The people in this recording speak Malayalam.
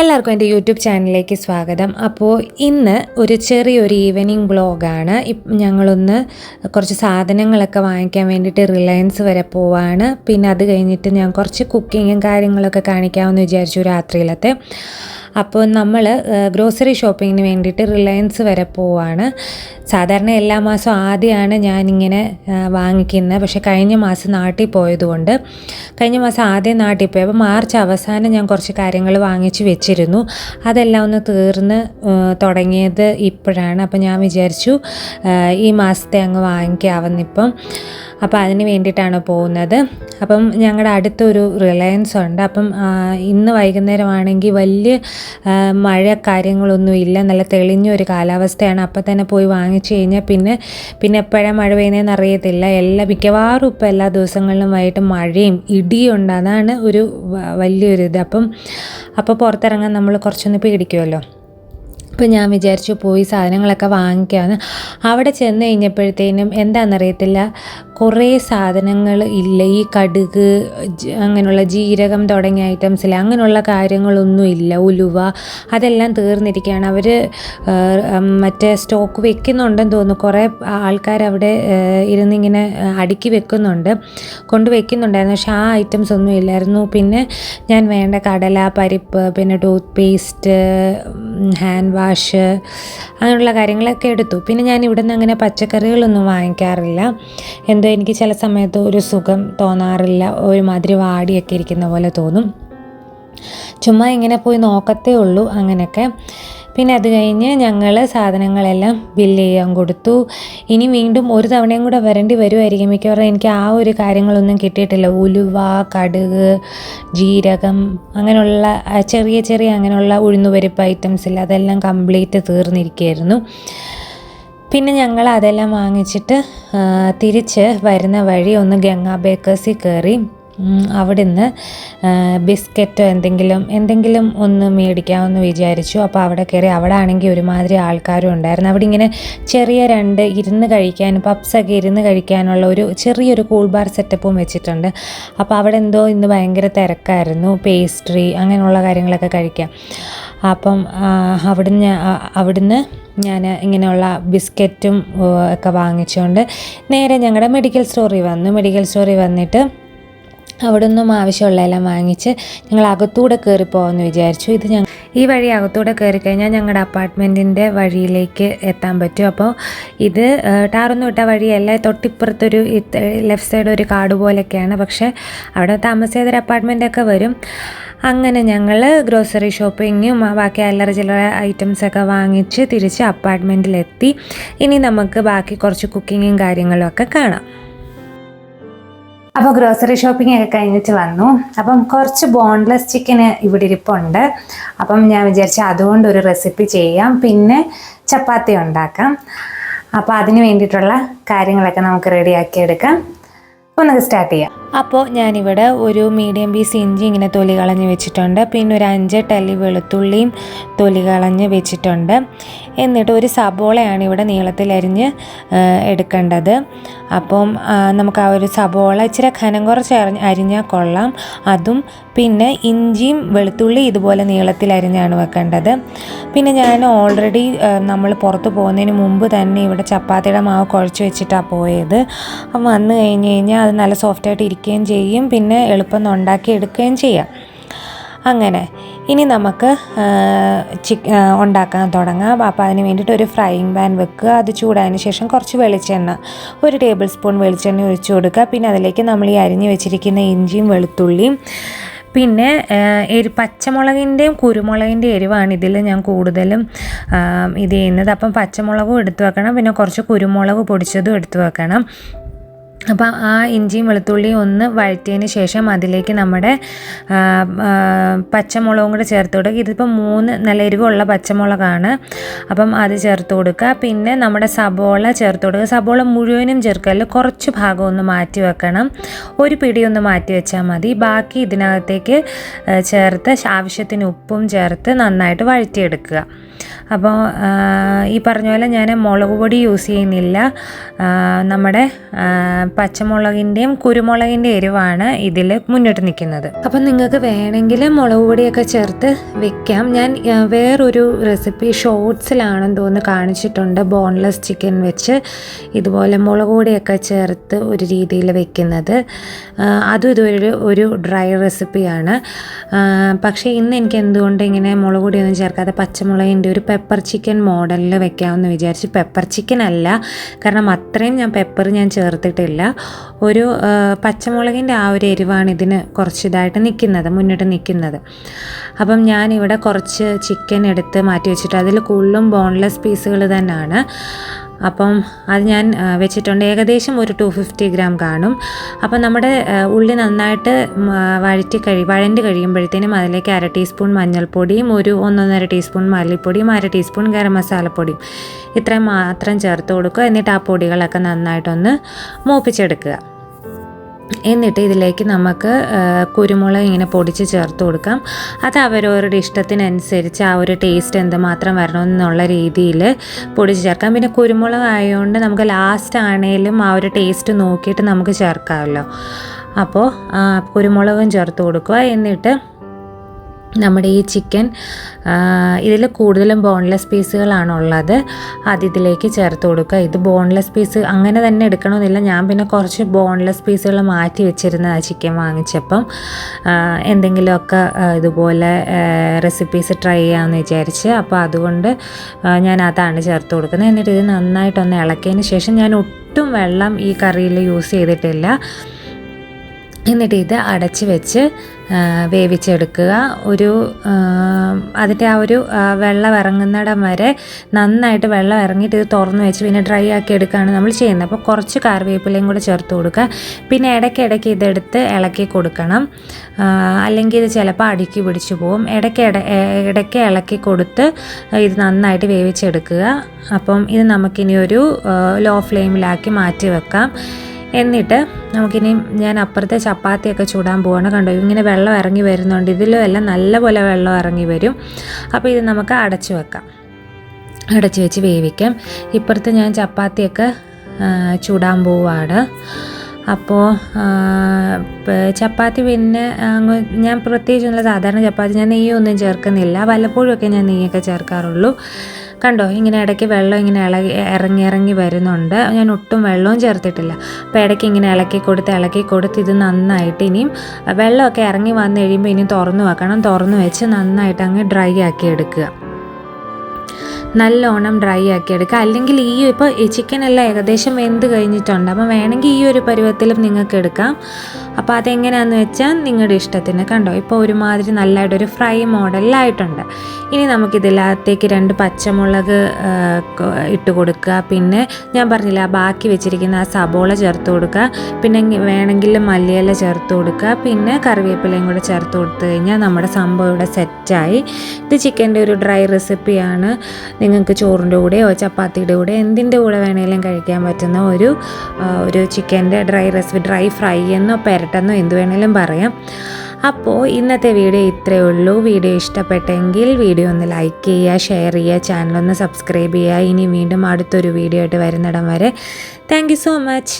എല്ലാവർക്കും എന്റെ യൂട്യൂബ് ചാനലിലേക്ക് സ്വാഗതം. അപ്പോൾ ഇന്ന് ഒരു ചെറിയൊരു ഈവനിങ് ബ്ലോഗാണ് ഞങ്ങളൊന്ന് കുറച്ച് സാധനങ്ങളൊക്കെ വാങ്ങിക്കാൻ വേണ്ടിയിട്ട് റിലയൻസ് വരെ പോവാണ്. പിന്നെ അത് കഴിഞ്ഞിട്ട് ഞാൻ കുറച്ച് കുക്കിങ്ങും കാര്യങ്ങളൊക്കെ കാണിക്കാമെന്ന് വിചാരിച്ചു രാത്രിയിലത്തെ. അപ്പോൾ നമ്മൾ ഗ്രോസറി ഷോപ്പിങ്ങിന് വേണ്ടിയിട്ട് റിലയൻസ് വരെ പോവാണ്. സാധാരണ എല്ലാ മാസവും ആദ്യമാണ് ഞാനിങ്ങനെ വാങ്ങിക്കുന്നത്. പക്ഷേ കഴിഞ്ഞ മാസം നാട്ടിൽ പോയതുകൊണ്ട് കഴിഞ്ഞ മാസം ആദ്യം നാട്ടിൽ പോയി. അപ്പോൾ മാർച്ച് അവസാനം ഞാൻ കുറച്ച് കാര്യങ്ങൾ വാങ്ങിച്ച് വെച്ചിരുന്നു. അതെല്ലാം ഒന്ന് തീർന്ന് തുടങ്ങിയത് ഇപ്പോഴാണ്. അപ്പോൾ ഞാൻ വിചാരിച്ചു ഈ മാസത്തെ അങ്ങ് വാങ്ങിക്കാവുന്നിപ്പം. അപ്പോൾ അതിന് വേണ്ടിയിട്ടാണ് പോകുന്നത്. അപ്പം ഞങ്ങളുടെ അടുത്തൊരു റിലയൻസ് ഉണ്ട്. അപ്പം ഇന്ന് വൈകുന്നേരമാണെങ്കിൽ വലിയ മഴ കാര്യങ്ങളൊന്നും ഇല്ല. നല്ല തെളിഞ്ഞൊരു കാലാവസ്ഥയാണ്. അപ്പം തന്നെ പോയി വാങ്ങിച്ചു കഴിഞ്ഞാൽ പിന്നെ പിന്നെ എപ്പോഴാണ് മഴ പെയ്യുന്നതെന്ന് അറിയത്തില്ല. എല്ലാ മിക്കവാറും ഇപ്പം എല്ലാ ദിവസങ്ങളിലും വൈകിട്ട് മഴയും ഇടിയും ഉണ്ട്. അതാണ് ഒരു വലിയൊരു ഇത് അപ്പം അപ്പോൾ പുറത്തിറങ്ങാൻ നമ്മൾ കുറച്ചൊന്ന് പേടിക്കുമല്ലോ. അപ്പോൾ ഞാൻ വിചാരിച്ചു പോയി സാധനങ്ങളൊക്കെ വാങ്ങിക്കാമെന്ന് അവിടെ ചെന്ന് കഴിഞ്ഞപ്പോഴത്തേനും എന്താണെന്നറിയത്തില്ല കുറേ സാധനങ്ങൾ ഇല്ല. ഈ കടുക് അങ്ങനെയുള്ള ജീരകം തുടങ്ങിയ ഐറ്റംസിൽ അങ്ങനെയുള്ള കാര്യങ്ങളൊന്നും ഇല്ല. ഉലുവ അതെല്ലാം തീർന്നിരിക്കുകയാണ്. അവർ മറ്റേ സ്റ്റോക്ക് വെക്കുന്നുണ്ടെന്ന് തോന്നുന്നു. കുറേ ആൾക്കാർ അവിടെ ഇരുന്നിങ്ങനെ അടുക്കി വെക്കുന്നുണ്ട്. കൊണ്ട് വെക്കുന്നുണ്ടായിരുന്നു. പക്ഷേ ആ ഐറ്റംസ് ഒന്നും ഇല്ലായിരുന്നു. പിന്നെ ഞാൻ വേണ്ട കടല പരിപ്പ് പിന്നെ ടൂത്ത് പേസ്റ്റ് ഹാൻഡ് അങ്ങനെയുള്ള കാര്യങ്ങളൊക്കെ എടുത്തു. പിന്നെ ഞാൻ ഇവിടെ നിന്ന് അങ്ങനെ പച്ചക്കറികളൊന്നും വാങ്ങിക്കാറില്ല. എന്തോ എനിക്ക് ചില സമയത്ത് ഒരു സുഖം തോന്നാറില്ല. ഒരുമാതിരി വാടിയൊക്കെ ഇരിക്കുന്ന പോലെ തോന്നും. ചുമ്മാ ഇങ്ങനെ പോയി നോക്കത്തേ ഉള്ളൂ അങ്ങനെയൊക്കെ. പിന്നെ അത് കഴിഞ്ഞ് ഞങ്ങൾ സാധനങ്ങളെല്ലാം ബില്ല് ചെയ്യാൻ കൊടുത്തു. ഇനി വീണ്ടും ഒരു തവണയും കൂടെ വരേണ്ടി വരുമായിരിക്കും മിക്കവാറും എനിക്ക് ആ ഒരു കാര്യങ്ങളൊന്നും കിട്ടിയിട്ടില്ല. ഉലുവ കടുക് ജീരകം അങ്ങനെയുള്ള ചെറിയ ചെറിയ അങ്ങനെയുള്ള ഉഴുന്നുപരിപ്പ് ഐറ്റംസ് ഇല്ല. അതെല്ലാം കംപ്ലീറ്റ് തീർന്നിരിക്കുകയായിരുന്നു. പിന്നെ ഞങ്ങൾ അതെല്ലാം വാങ്ങിച്ചിട്ട് തിരിച്ച് വരുന്ന വഴി ഒന്ന് ഗംഗാ ബേക്കേഴ്സിൽ കയറി. അവിടുന്ന് ബിസ്ക്കറ്റോ എന്തെങ്കിലും എന്തെങ്കിലും ഒന്ന് മേടിക്കാമെന്ന് വിചാരിച്ചു. അപ്പോൾ അവിടെ കയറി അവിടെ ആണെങ്കിൽ ഒരുമാതിരി ആൾക്കാരും ഉണ്ടായിരുന്നു. അവിടെ ഇങ്ങനെ ചെറിയ രണ്ട് ഇരുന്ന് കഴിക്കാൻ പപ്സൊക്കെ ഇരുന്ന് കഴിക്കാനുള്ള ഒരു ചെറിയൊരു കൂൾ ബാർ സെറ്റപ്പും വെച്ചിട്ടുണ്ട്. അപ്പോൾ അവിടെ എന്തോ ഇന്ന് ഭയങ്കര തിരക്കായിരുന്നു. പേസ്ട്രി അങ്ങനെയുള്ള കാര്യങ്ങളൊക്കെ കഴിക്കാം. അപ്പം അവിടുന്ന് അവിടുന്ന് ഞാൻ ഇങ്ങനെയുള്ള ബിസ്ക്കറ്റും ഒക്കെ വാങ്ങിച്ചുകൊണ്ട് നേരെ ഞങ്ങളുടെ മെഡിക്കൽ സ്റ്റോറിൽ വന്നു. മെഡിക്കൽ സ്റ്റോറിൽ വന്നിട്ട് അവിടെ നിന്നും ആവശ്യമുള്ളതെല്ലാം വാങ്ങിച്ച് ഞങ്ങൾ അകത്തൂടെ കയറി പോകാമെന്ന് വിചാരിച്ചു. ഇത് ഞങ്ങൾ ഈ വഴി അകത്തൂടെ കയറി കഴിഞ്ഞാൽ ഞങ്ങളുടെ അപ്പാർട്ട്മെന്റിന്റെ വഴിയിലേക്ക് എത്താൻ പറ്റും. അപ്പോൾ ഇത് ടാറൊന്നും ഇട്ട വഴിയല്ല. തൊട്ടിപ്പുറത്തൊരു ലെഫ്റ്റ് സൈഡ് ഒരു കാട് പോലെയൊക്കെയാണ് പക്ഷേ അവിടെ താമസിച്ചതൊരു അപ്പാർട്ട്മെന്റൊക്കെ വരും. അങ്ങനെ ഞങ്ങൾ ഗ്രോസറി ഷോപ്പിങ്ങും ബാക്കി അല്ലറ ചില്ലറ ഐറ്റംസൊക്കെ വാങ്ങിച്ച് തിരിച്ച് അപ്പാർട്ട്മെന്റിലെത്തി ഇനി നമുക്ക് ബാക്കി കുറച്ച് കുക്കിങ്ങും കാര്യങ്ങളും ഒക്കെ കാണാം. അപ്പോൾ ഗ്രോസറി ഷോപ്പിംഗ് ഒക്കെ കഴിഞ്ഞിട്ട് വന്നു. അപ്പം കുറച്ച് ബോൺലെസ് ചിക്കന് ഇവിടെ ഇരിപ്പുണ്ട്. അപ്പം ഞാൻ വിചാരിച്ചു അതുകൊണ്ട് ഒരു റെസിപ്പി ചെയ്യാം. പിന്നെ ചപ്പാത്തി ഉണ്ടാക്കാം. അപ്പോൾ അതിന് വേണ്ടിയിട്ടുള്ള കാര്യങ്ങളൊക്കെ നമുക്ക് റെഡിയാക്കി എടുക്കാം. നമുക്ക് സ്റ്റാർട്ട് ചെയ്യാം. അപ്പോൾ ഞാനിവിടെ ഒരു മീഡിയം പീസ് ഇഞ്ചി ഇങ്ങനെ തൊലി കളഞ്ഞ് വെച്ചിട്ടുണ്ട്. പിന്നെ ഒരു അഞ്ച് ടല്ലി വെളുത്തുള്ളിയും തൊലി കളഞ്ഞ് വെച്ചിട്ടുണ്ട്. എന്നിട്ട് ഒരു സബോളയാണ് ഇവിടെ നീളത്തിലരിഞ്ഞ് എടുക്കേണ്ടത്. അപ്പം നമുക്ക് ആ ഒരു സബോള ഇച്ചിരി ഖനം കുറച്ച് അരിഞ്ഞ് അരിഞ്ഞാൽ കൊള്ളാം. അതും പിന്നെ ഇഞ്ചിയും വെളുത്തുള്ളി ഇതുപോലെ നീളത്തിൽ അരിഞ്ഞാണ് വെക്കേണ്ടത്. പിന്നെ ഞാൻ ഓൾറെഡി നമ്മൾ പുറത്ത് പോകുന്നതിന് മുമ്പ് തന്നെ ഇവിടെ ചപ്പാത്തിയുടെ മാവ് കുഴച്ച് വെച്ചിട്ടാണ് പോയത്. അപ്പം വന്നു കഴിഞ്ഞ് കഴിഞ്ഞാൽ അത് നല്ല സോഫ്റ്റായിട്ട് ഇരിക്കുകയും ചെയ്യും പിന്നെ എളുപ്പം ഉണ്ടാക്കി എടുക്കുകയും ചെയ്യാം. അങ്ങനെ ഇനി നമുക്ക് ചിക്ക് ഉണ്ടാക്കാൻ തുടങ്ങാം. അപ്പോൾ അതിന് വേണ്ടിയിട്ട് ഒരു ഫ്രൈയിങ് പാൻ വെക്കുക. അത് ചൂടായതിന് ശേഷം കുറച്ച് വെളിച്ചെണ്ണ ഒരു ടേബിൾ സ്പൂൺ വെളിച്ചെണ്ണ ഒഴിച്ചു കൊടുക്കുക. പിന്നെ അതിലേക്ക് നമ്മൾ ഈ അരിഞ്ഞു വെച്ചിരിക്കുന്ന ഇഞ്ചിയും വെളുത്തുള്ളിയും പിന്നെ എരി പച്ചമുളകിന്റെയും കുരുമുളകിന്റെയും എരിവാണ് ഇതിൽ ഞാൻ കൂടുതലും ഇത് ചെയ്യുന്നത്. അപ്പം പച്ചമുളകും എടുത്തു വെക്കണം. പിന്നെ കുറച്ച് കുരുമുളക് പൊടിച്ചതും എടുത്തു വെക്കണം. അപ്പം ആ ഇഞ്ചിയും വെളുത്തുള്ളിയും ഒന്ന് വഴറ്റിയതിന് ശേഷം അതിലേക്ക് നമ്മുടെ പച്ചമുളകും കൂടെ ചേർത്ത് കൊടുക്കുക. ഇതിപ്പോൾ മൂന്ന് നല്ല എരിവുള്ള പച്ചമുളകാണ്. അപ്പം അത് ചേർത്ത് കൊടുക്കുക. പിന്നെ നമ്മുടെ സബോള ചേർത്ത് കൊടുക്കുക. സബോള മുഴുവനും ചേർക്കല്ല കുറച്ച് ഭാഗം ഒന്ന് മാറ്റി വെക്കണം. ഒരു പിടി ഒന്ന് മാറ്റി വെച്ചാൽ മതി. ബാക്കി ഇതിനകത്തേക്ക് ചേർത്ത് ആവശ്യത്തിന് ഉപ്പും ചേർത്ത് നന്നായിട്ട് വഴറ്റിയെടുക്കുക. അപ്പോൾ ഈ പറഞ്ഞ പോലെ ഞാൻ മുളക് പൊടി യൂസ് ചെയ്യുന്നില്ല. നമ്മുടെ പച്ചമുളകിന്റെയും കുരുമുളകിന്റെ എരിവാണ് ഇതിൽ മുന്നിട്ട് നിൽക്കുന്നത്. അപ്പം നിങ്ങൾക്ക് വേണമെങ്കിൽ മുളക് പൊടിയൊക്കെ ചേർത്ത് വെക്കാം. ഞാൻ വേറൊരു റെസിപ്പി ഷോർട്സിലാണെന്ന് തോന്നുന്നു കാണിച്ചിട്ടുണ്ട്. ബോൺലെസ് ചിക്കൻ വെച്ച് ഇതുപോലെ മുളക് പൊടിയൊക്കെ ചേർത്ത് ഒരു രീതിയിൽ വെക്കുന്നത്. അതും ഇതൊരു ഒരു ഡ്രൈ റെസിപ്പിയാണ്. പക്ഷേ ഇന്ന് എനിക്ക് എന്തുകൊണ്ട് ഇങ്ങനെ മുളക് പൊടിയൊന്നും ചേർക്കാതെ പച്ചമുളകിന്റെ ഒരു പെപ്പർ ചിക്കൻ മോഡലിൽ വെക്കാമെന്ന് വിചാരിച്ചു പെപ്പർ ചിക്കൻ അല്ല. കാരണം അത്രയും ഞാൻ പെപ്പർ ഞാൻ ചേർത്തിട്ടില്ല. ഒരു പച്ചമുളകിന്റെ ആ ഒരു എരിവാണ് ഇതിന് കുറച്ച് ഇതായിട്ട് നിൽക്കുന്നത് മുന്നിട്ട് നിൽക്കുന്നത്. അപ്പം ഞാനിവിടെ കുറച്ച് ചിക്കൻ എടുത്ത് മാറ്റി വെച്ചിട്ട് അതിൽ കൂടുതലും ബോൺലെസ് പീസുകൾ തന്നെയാണ്. അപ്പം അത് ഞാൻ വെച്ചിട്ടുണ്ട്. ഏകദേശം ഒരു ടു ഫിഫ്റ്റി ഗ്രാം കാണും. അപ്പം നമ്മുടെ ഉള്ളി നന്നായിട്ട് വഴറ്റി കഴി വഴണ്ട് കഴിയുമ്പോഴത്തേനും അതിലേക്ക് അര ടീസ്പൂൺ മഞ്ഞൾപ്പൊടിയും ഒരു ഒന്നൊന്നര ടീസ്പൂൺ മല്ലിപ്പൊടിയും അര ടീസ്പൂൺ ഗരം മസാലപ്പൊടിയും ഇത്രയും മാത്രം ചേർത്ത് കൊടുക്കുക. എന്നിട്ട് ആ പൊടികളൊക്കെ നന്നായിട്ടൊന്ന് മൂപ്പിച്ചെടുക്കുക. എന്നിട്ട് ഇതിലേക്ക് നമുക്ക് കുരുമുളക് ഇങ്ങനെ പൊടിച്ച് ചേർത്ത് കൊടുക്കാം. അത് അവരവരുടെ ഇഷ്ടത്തിനനുസരിച്ച് ആ ഒരു ടേസ്റ്റ് എന്തുമാത്രം വരണമെന്നുള്ള രീതിയിൽ പൊടിച്ച് ചേർക്കാം. പിന്നെ കുരുമുളക് ആയതുകൊണ്ട് നമുക്ക് ലാസ്റ്റ് ആണേലും ആ ഒരു ടേസ്റ്റ് നോക്കിയിട്ട് നമുക്ക് ചേർക്കാമല്ലോ. അപ്പോൾ കുരുമുളകും ചേർത്ത് കൊടുക്കുക. എന്നിട്ട് നമ്മുടെ ഈ ചിക്കൻ ഇതിൽ കൂടുതലും ബോൺലെസ് പീസുകളാണ് ഉള്ളത് അത് ഇതിലേക്ക് ചേർത്ത് കൊടുക്കുക. ഇത് ബോൺലെസ് പീസ് അങ്ങനെ തന്നെ എടുക്കണമെന്നില്ല. ഞാൻ പിന്നെ കുറച്ച് ബോൺലെസ് പീസുകൾ മാറ്റി വെച്ചിരുന്ന ആ ചിക്കൻ വാങ്ങിച്ചപ്പം. എന്തെങ്കിലുമൊക്കെ ഇതുപോലെ റെസിപ്പീസ് ട്രൈ ചെയ്യാമെന്ന് വിചാരിച്ച്. അപ്പോൾ അതുകൊണ്ട് ഞാൻ അതാണ് ചേർത്ത് കൊടുക്കുന്നത്. എന്നിട്ട് ഇത് നന്നായിട്ടൊന്ന് ഇളക്കിയതിന് ശേഷം ഞാൻ ഒട്ടും വെള്ളം ഈ കറിയിൽ യൂസ് ചെയ്തിട്ടില്ല. എന്നിട്ട് ഇത് അടച്ച് വെച്ച് വേവിച്ചെടുക്കുക. ഒരു അതിന്റെ ആ ഒരു വെള്ളം ഇറങ്ങുന്നിടം വരെ നന്നായിട്ട് വെള്ളം ഇറങ്ങിയിട്ട് ഇത് തുറന്ന് വെച്ച് പിന്നെ ഡ്രൈ ആക്കി എടുക്കുകയാണ് നമ്മൾ ചെയ്യുന്നത്. അപ്പോൾ കുറച്ച് കറിവേപ്പിലയും കൂടെ ചേർത്ത് കൊടുക്കുക. പിന്നെ ഇടയ്ക്കിടയ്ക്ക് ഇതെടുത്ത് ഇളക്കി കൊടുക്കണം. അല്ലെങ്കിൽ ഇത് ചിലപ്പോൾ അടുക്കി പിടിച്ചു പോകും. ഇടയ്ക്ക് ഇട ഇടയ്ക്ക് ഇളക്കി കൊടുത്ത് ഇത് നന്നായിട്ട് വേവിച്ചെടുക്കുക. അപ്പം ഇത് നമുക്കിനി ഒരു ലോ ഫ്ലെയിമിലാക്കി മാറ്റി വെക്കാം. എന്നിട്ട് നമുക്കിനി ഞാൻ അപ്പുറത്തെ ചപ്പാത്തിയൊക്കെ ചൂടാൻ പോവാണ്. കണ്ടോ ഇങ്ങനെ വെള്ളം ഇറങ്ങി വരുന്നുണ്ട്. ഇതിലും എല്ലാം നല്ലപോലെ വെള്ളം ഇറങ്ങി വരും. അപ്പോൾ ഇത് നമുക്ക് അടച്ചു വെക്കാം. അടച്ചു വെച്ച് വേവിക്കാം. ഇപ്പുറത്ത് ഞാൻ ചപ്പാത്തിയൊക്കെ ചൂടാൻ പോവാണ്. അപ്പോൾ ചപ്പാത്തി പിന്നെ അങ്ങ് ഞാൻ പ്രത്യേകിച്ചൊന്നുമില്ല സാധാരണ ചപ്പാത്തി ഞാൻ നെയ്യൊന്നും ചേർക്കുന്നില്ല. വല്ലപ്പോഴുമൊക്കെ ഞാൻ നെയ്യൊക്കെ ചേർക്കാറുള്ളൂ. കണ്ടോ ഇങ്ങനെ ഇടയ്ക്ക് വെള്ളം ഇങ്ങനെ ഇളകി ഇറങ്ങി ഇറങ്ങി വരുന്നുണ്ട്. ഞാൻ ഒട്ടും വെള്ളവും ചേർത്തിട്ടില്ല. അപ്പോൾ ഇടയ്ക്ക് ഇങ്ങനെ ഇളക്കി കൊടുത്ത് ഇളക്കി കൊടുത്ത് ഇത് നന്നായിട്ട് ഇനിയും വെള്ളമൊക്കെ ഇറങ്ങി വന്നു കഴിയുമ്പോൾ ഇനി തുറന്നു വെക്കണം. തുറന്നു വെച്ച് നന്നായിട്ട് അങ്ങ് ഡ്രൈ ആക്കി എടുക്കുക. നല്ലോണം ഡ്രൈ ആക്കി എടുക്കുക. അല്ലെങ്കിൽ ഈ ഇപ്പോൾ എല്ലാം ഏകദേശം വെന്ത് കഴിഞ്ഞിട്ടുണ്ട്. അപ്പോൾ വേണമെങ്കിൽ ഈ ഒരു പരുവത്തിലും നിങ്ങൾക്ക് എടുക്കാം. അപ്പോൾ അതെങ്ങനെയാണെന്ന് വെച്ചാൽ നിങ്ങളുടെ ഇഷ്ടത്തിന്. കണ്ടോ ഇപ്പോൾ ഒരുമാതിരി നല്ലതായിട്ടൊരു ഫ്രൈ മോഡലിലായിട്ടുണ്ട്. ഇനി നമുക്കിതിലകത്തേക്ക് രണ്ട് പച്ചമുളക് ഇട്ട് കൊടുക്കുക. പിന്നെ ഞാൻ പറഞ്ഞില്ല ബാക്കി വെച്ചിരിക്കുന്ന ആ സബോള ചേർത്ത് കൊടുക്കുക. പിന്നെ വേണമെങ്കിൽ മല്ലിയില ചേർത്ത് കൊടുക്കുക. പിന്നെ കറിവേപ്പിലയും കൂടെ ചേർത്ത് കൊടുത്തു കഴിഞ്ഞാൽ നമ്മുടെ സംഭവം ഇവിടെ സെറ്റായി. ഇത് ചിക്കന്റെ ഒരു ഡ്രൈ റെസിപ്പിയാണ്. നിങ്ങൾക്ക് ചോറിന്റെ കൂടെയോ ചപ്പാത്തിയുടെ കൂടെ എന്തിന്റെ കൂടെ വേണമെങ്കിലും കഴിക്കാൻ പറ്റുന്ന ഒരു ഒരു ചിക്കന്റെ ഡ്രൈ റെസിപ്പി ഡ്രൈ ഫ്രൈ എന്നോ പെരട്ടെന്നോ എന്ത് വേണമെങ്കിലും പറയാം. അപ്പോൾ ഇന്നത്തെ വീഡിയോ ഇത്രയേ ഉള്ളൂ. വീഡിയോ ഇഷ്ടപ്പെട്ടെങ്കിൽ വീഡിയോ ഒന്ന് ലൈക്ക് ചെയ്യുക ഷെയർ ചെയ്യുക ചാനൽ ഒന്ന് സബ്സ്ക്രൈബ് ചെയ്യുക. ഇനി വീണ്ടും അടുത്തൊരു വീഡിയോ ആയിട്ട് വരുന്നിടം വരെ. Thank so much